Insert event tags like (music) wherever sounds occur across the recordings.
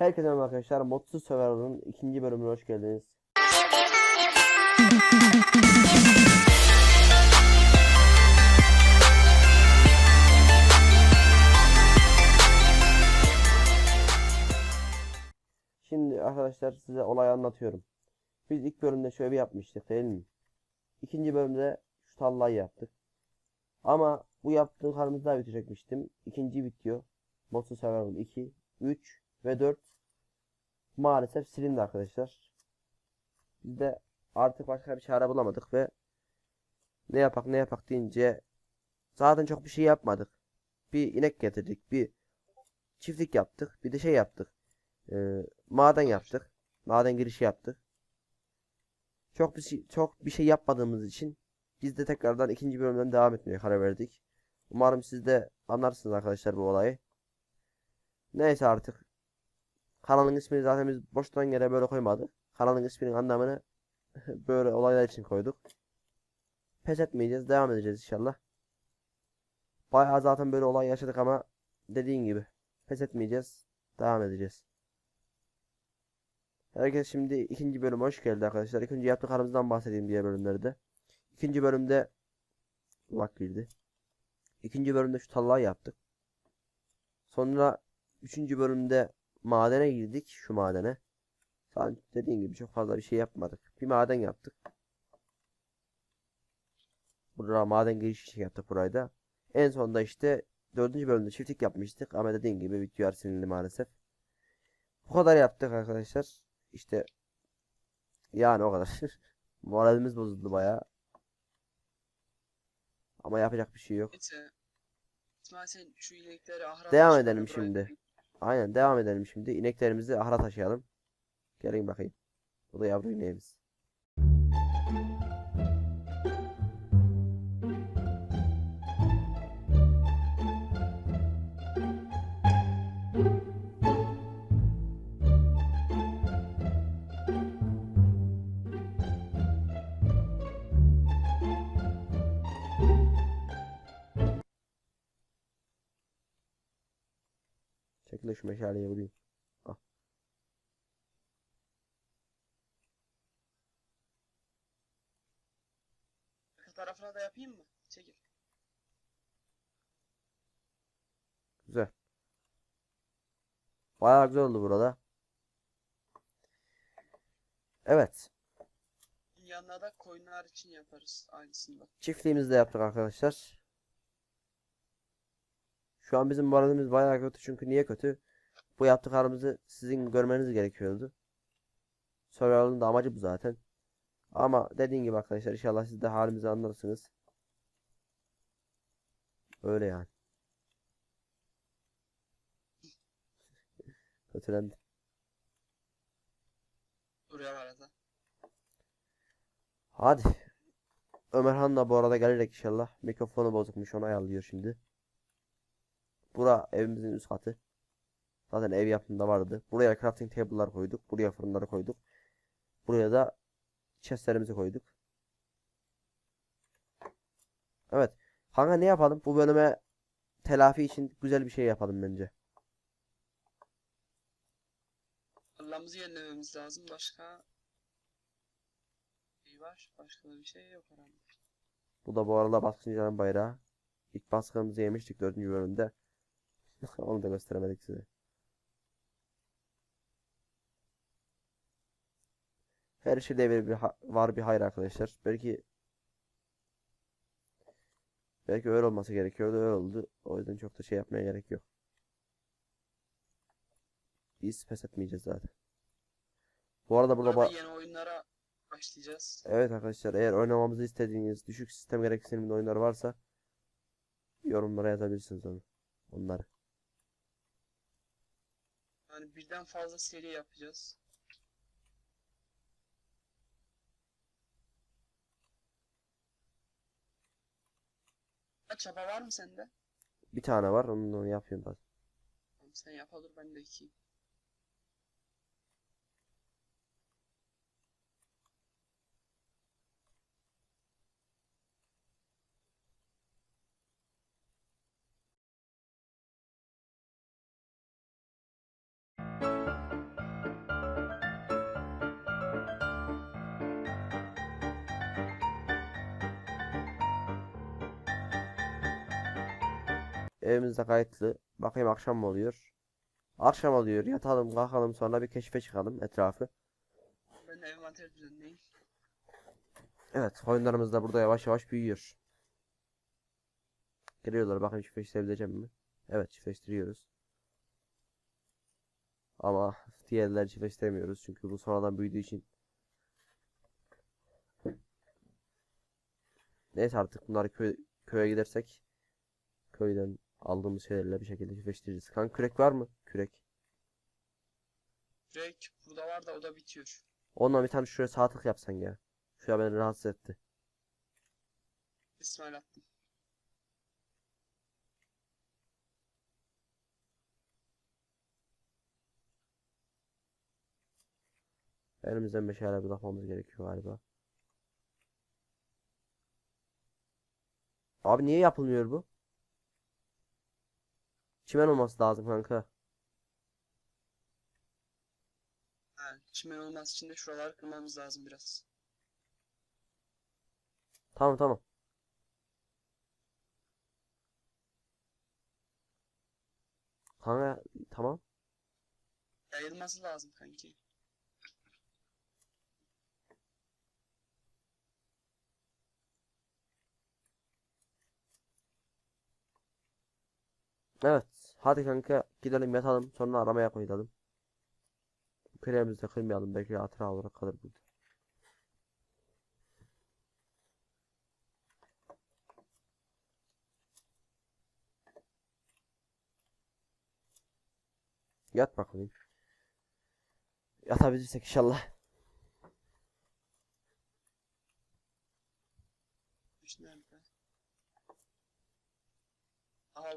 Herkese merhaba arkadaşlar. Modsuz Survival'ın ikinci bölümüne hoş geldiniz. Şimdi arkadaşlar size olayı anlatıyorum. Biz ilk bölümde şöyle bir yapmıştık değil mi? İkinci bölümde şu tallayı yaptık. Ama bu yaptığım karımız daha bitecekmiştim. İkinci bitiyor. Modsuz Survival 2, 3 ve 4 maalesef silindi arkadaşlar. Biz de artık başka bir çare bulamadık ve ne yapak ne yapak deyince zaten çok bir şey yapmadık. Bir inek getirdik, bir çiftlik yaptık, bir de şey yaptık. Ee, maden yaptık. Maden girişi yaptık. Çok bir şey, çok bir şey yapmadığımız için biz de tekrardan ikinci bölümden devam etmeye karar verdik. Umarım siz de anlarsınız arkadaşlar bu olayı. Neyse artık Kanalın ismini zaten biz boştan yere böyle koymadık. Kanalın isminin anlamını (laughs) böyle olaylar için koyduk. Pes etmeyeceğiz. Devam edeceğiz inşallah. Bayağı zaten böyle olay yaşadık ama dediğin gibi pes etmeyeceğiz. Devam edeceğiz. Herkes şimdi ikinci bölüme hoş geldi arkadaşlar. İkinci yaptıklarımızdan bahsedeyim diğer bölümlerde. İkinci bölümde bak girdi. İkinci bölümde şu tallayı yaptık. Sonra üçüncü bölümde madene girdik şu madene. Sen dediğin gibi çok fazla bir şey yapmadık. Bir maden yaptık. Burada maden giriş için yaptık burayı da. En sonunda işte dördüncü bölümde çiftlik yapmıştık ama dediğin gibi video silindi maalesef. Bu kadar yaptık arkadaşlar. İşte yani o kadar. (laughs) Moralimiz bozuldu bayağı. Ama yapacak bir şey yok. Devam edelim buraya şimdi. Aynen devam edelim şimdi. İneklerimizi ahıra taşıyalım. Gelin bakayım. Bu da yavru ineğimiz. Çekil şu meşaleye vurayım. Arka tarafına da yapayım mı? Çekil. Güzel. Bayağı güzel oldu burada. Evet. Yanına da koyunlar için yaparız aynısını. Çiftliğimizi de yaptık arkadaşlar. Şu an bizim moralimiz bayağı kötü çünkü niye kötü? Bu yaptıklarımızı sizin görmeniz gerekiyordu. Survival'ın da amacı bu zaten. Ama dediğim gibi arkadaşlar inşallah siz de halimizi anlarsınız. Öyle yani. (laughs) Kötülendi. Buraya var arada. Hadi. Ömerhan da bu arada gelecek inşallah. Mikrofonu bozukmuş onu ayarlıyor şimdi. Bura evimizin üst katı. Zaten ev yapımında vardı. Buraya crafting table'lar koyduk. Buraya fırınları koyduk. Buraya da chestlerimizi koyduk. Evet. Kanka ne yapalım? Bu bölüme telafi için güzel bir şey yapalım bence. Allah'ımızı yenilememiz lazım. Başka şey var. Başka da bir şey yok herhalde. Bu da bu arada baskıncıların bayrağı. İlk baskınımızı yemiştik 4. bölümde. (laughs) Onu da gösteremedik size. Her şeyde bir, bir var bir hayır arkadaşlar. Belki belki öyle olması gerekiyordu öyle oldu. O yüzden çok da şey yapmaya gerek yok. Biz pes etmeyeceğiz zaten. Bu arada burada yeni oyunlara başlayacağız. Evet arkadaşlar eğer oynamamızı istediğiniz düşük sistem gereksinimli oyunlar varsa yorumlara yazabilirsiniz onu. Onları. Yani birden fazla seri yapacağız. Ha, çaba var mı sende? Bir tane var onu, onu yapıyorum. Tamam, sen yap olur ben de iki. Evimizde kayıtlı. Bakayım akşam mı oluyor? Akşam oluyor. Yatalım, kalkalım sonra bir keşfe çıkalım etrafı. Ben envanter düzenleyeyim. Evet, koyunlarımız da burada yavaş yavaş büyüyor. Geliyorlar. Bakın çiftleştirebileceğim mi? Evet, çiftleştiriyoruz. Ama diğerleri çiftleştiremiyoruz. Çünkü bu sonradan büyüdüğü için. Neyse artık bunları köy, köye gidersek köyden aldığımız şeylerle bir şekilde çiftleştiririz. Kanka kürek var mı? Kürek. Direkt burada var da o da bitiyor. Onunla bir tane şuraya sağ tık yapsan ya. Şuraya beni rahatsız etti. İsmail attım. Elimizden meşale bırakmamız gerekiyor galiba. Abi niye yapılmıyor bu? Çimen olması lazım kanka. Ha, çimen olması için de şuraları kırmamız lazım biraz. Tamam tamam. Kanka tamam. Yayılması lazım kanki. Evet. Hadi kanka gidelim yatalım sonra aramaya koyalım. Kıremizi de kırmayalım belki hatıra olarak kalır burada. Yat bakalım. Yatabilirsek inşallah. İşte nerede?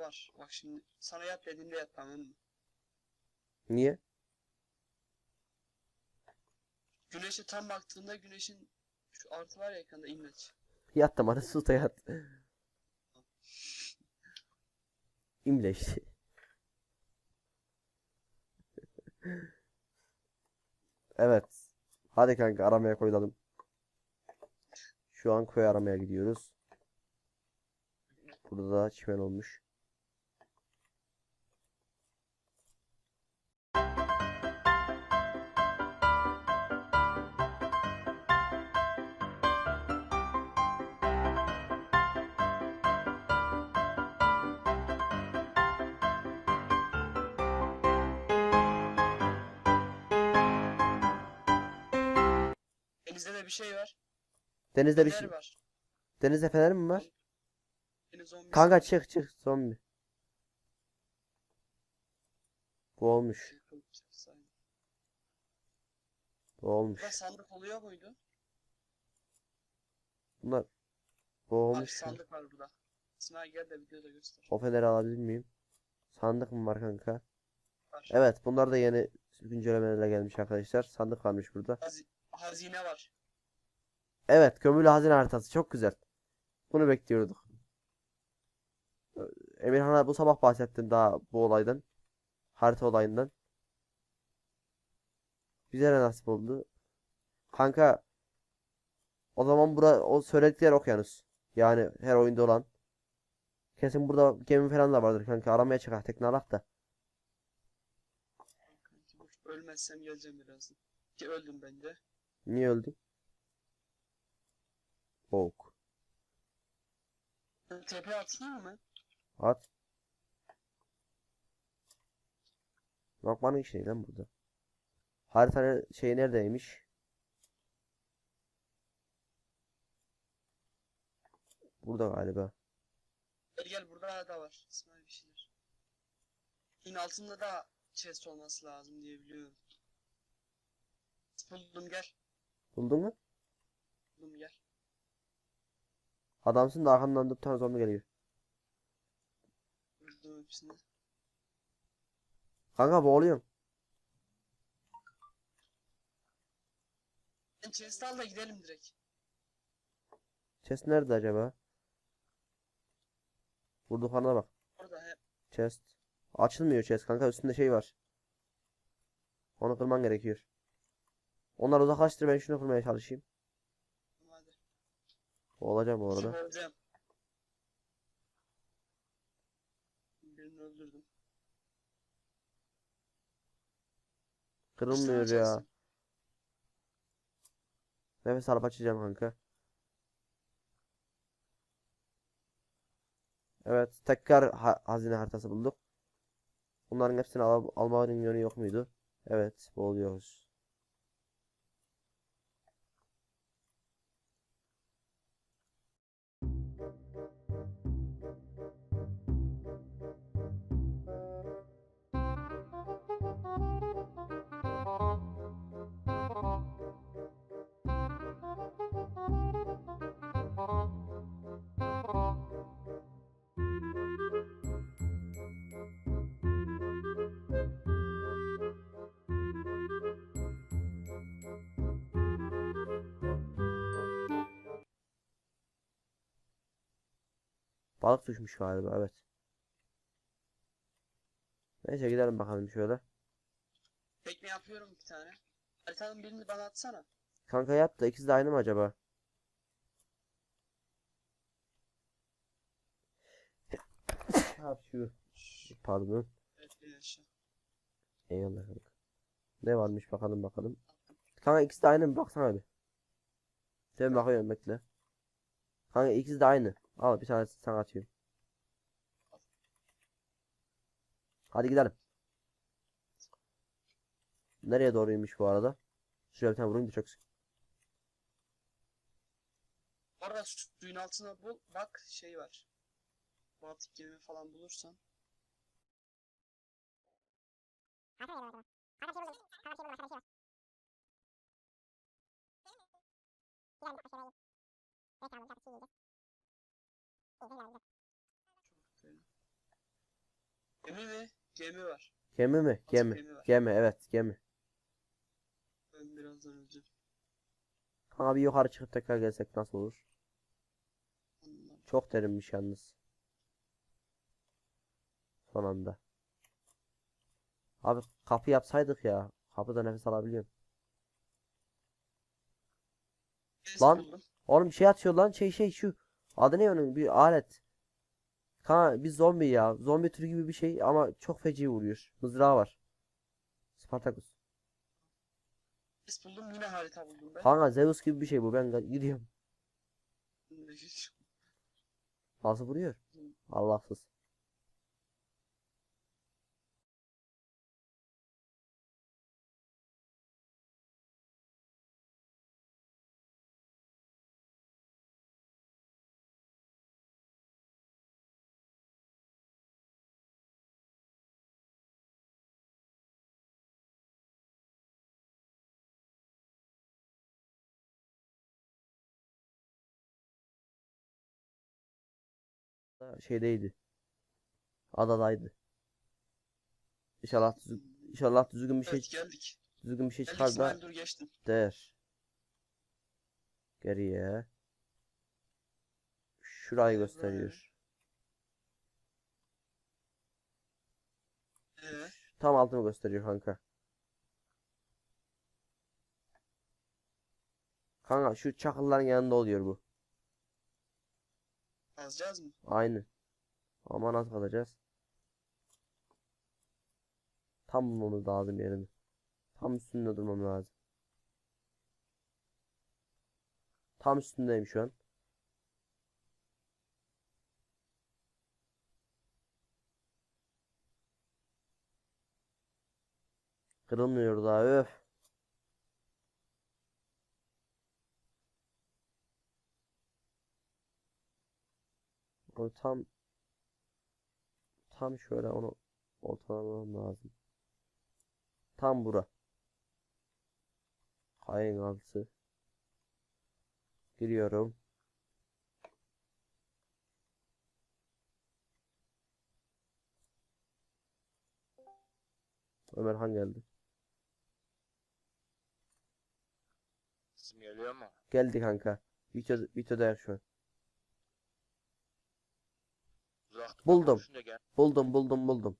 Var. Bak şimdi sana yat dediğimde yat tamam mı? Niye? Güneşe tam baktığında güneşin şu artı var ya ekranda imleç. Yattım hadi sus da yat. (laughs) İmle işte. (laughs) Evet. Hadi kanka aramaya koyulalım. Şu an köy aramaya gidiyoruz. Burada da çimen olmuş. Denizde de bir şey var. Denizde bir Fener şey. var. Denizde fener mi var? Deniz zombi. Kanka çık çık zombi. Bu olmuş. Bu olmuş. Burada sandık oluyor muydu? Bunlar bu Abi olmuş. sandık var burada. İsmail gel de videoda göster. O feneri alabilir miyim? Sandık mı var kanka? Var. Evet bunlar da yeni güncellemelerle gelmiş arkadaşlar. Sandık varmış burada. Hazi- hazine var. Evet kömürlü hazine haritası çok güzel. Bunu bekliyorduk. Emirhan'a bu sabah bahsettim daha bu olaydan. Harita olayından. Bize de nasip oldu. Kanka o zaman bura o söyledikleri okyanus. Yani her oyunda olan. Kesin burada gemi falan da vardır kanka. Aramaya çıkar tekne alak da. Ölmezsem geleceğim birazdan. Ki öldüm ben de. Niye öldün? Sen TP atsana mı? At. Bakmanın işi ne lan burada? Haritanın şeyi neredeymiş? Burada galiba. Gel gel burada da var. İsmail bir şeyler. Suyun altında da chest olması lazım diye biliyorum. Buldum gel. Buldun mu? Buldum gel. Adamsın da arkandan da bir tane zombi geliyor. Buldum hepsini. Kanka boğuluyorum. Chest al da gidelim direkt. Chest nerede acaba? Vurduklarına bak. Orada he. Chest. Açılmıyor chest kanka üstünde şey var. Onu kırman gerekiyor. Onlar uzaklaştır ben şunu kırmaya çalışayım. Olacağım bu arada. Olacağım. öldürdüm. Kırılmıyor ya. Nefes alıp açacağım kanka. Evet, tekrar ha- hazine haritası bulduk. Bunların hepsini al almanın yönü yok muydu? Evet, boğuluyoruz. Balık düşmüş galiba, evet. Neyse gidelim bakalım şöyle. Tekne yapıyorum bir tane. Haritanın birini bana atsana. Kanka yap da ikisi de aynı mı acaba? Hapşu. Pardon. Evet. Eyvallah kanka. Ne varmış bakalım bakalım. Kanka ikisi de aynı mı? Baksana bir. Sen bakıyorum bekle. Kanka ikisi de aynı. Al bir tanesi sana atıyorum. Hadi gidelim. Nereye doğruymuş bu arada? Şuraya bir tane vurayım da çok sık. Bu arada su- suyun altına bul. Bak şey var. Baltık gemi falan bulursan. Gemi mi? Gemi var. Gemi mi? Baltık Gemi. gemi var. Gemi evet gemi. Ben birazdan öleceğim. Bir yukarı çıkıp tekrar gelsek nasıl olur? Anladım. Çok derinmiş yalnız. Son anda. Abi kapı yapsaydık ya. Kapıda nefes alabiliyorum. Neyse, Lan. buldum. Oğlum şey atıyor lan şey şey şu. Adı ne onun? Bir alet. Kanka bir zombi ya. Zombi türü gibi bir şey ama çok feci vuruyor. Mızrağı var. Spartacus. Neyse, buldum yine harita buldum ben. Kanka Zeus gibi bir şey bu. Ben gidiyorum. Nasıl vuruyor? Allahsız. Şeydeydi. Adadaydı. İnşallah düzgün, inşallah düzgün bir şey Evet geldik. düzgün bir şey Geldik çıkar da der. Geriye. Şurayı Evet. gösteriyor. Ee, Tam altını gösteriyor kanka. Kanka şu çakılların yanında oluyor bu. Kazacağız mı? Aynı. Ama nasıl kalacağız? Tam bulmamız lazım yerini. Tam üstünde durmam lazım. Tam üstündeyim şu an. Kırılmıyor daha öf. O tam tam şöyle onu ortalamam lazım. Tam bura. Kayın altı. Giriyorum. Ömerhan geldi. Sesim geliyor mu? Geldi kanka. Video, videodayım şu an. Buldum. Buldum buldum buldum.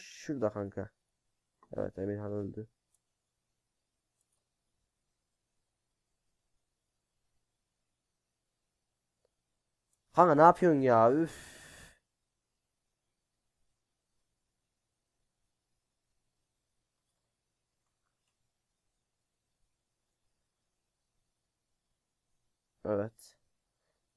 Şurada kanka. Evet Emirhan öldü. Kanka ne yapıyorsun ya? Üf. Evet.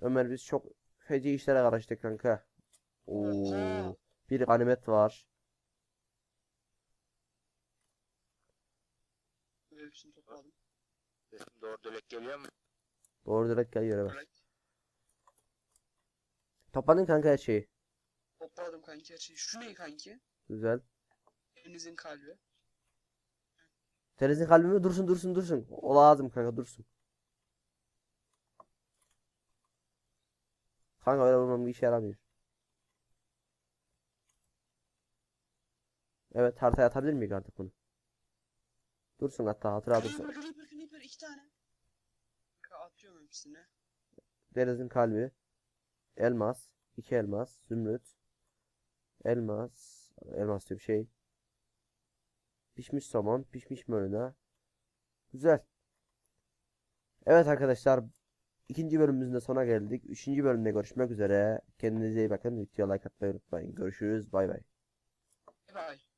Ömer biz çok feci işlere karıştık kanka. Oo. Bir ganimet var. Hepsini topladım. Sesim doğru dölek geliyor mu? Doğru direkt geliyor evet. Topladın kanka her şeyi. topladım kanki her şeyi. Şu ne kanki? Güzel. Denizin kalbi. Terizin kalbi mi? Dursun dursun dursun. O lazım kanka dursun. Kanka öyle vurmam bir işe yaramıyor. Evet haritaya atabilir miyiz artık bunu? Dursun hatta hatıra dursun. Creeper, creeper, creeper. iki tane. Atıyorum hepsini. Denizin kalbi. Elmas. iki elmas. Zümrüt. Elmas. Elmas diyor bir şey. Pişmiş somon. Pişmiş mörüne. Güzel. Evet arkadaşlar. İkinci bölümümüzün de sona geldik. Üçüncü bölümde görüşmek üzere. Kendinize iyi bakın. Videoya like atmayı unutmayın. Görüşürüz. Bay bay. Bye.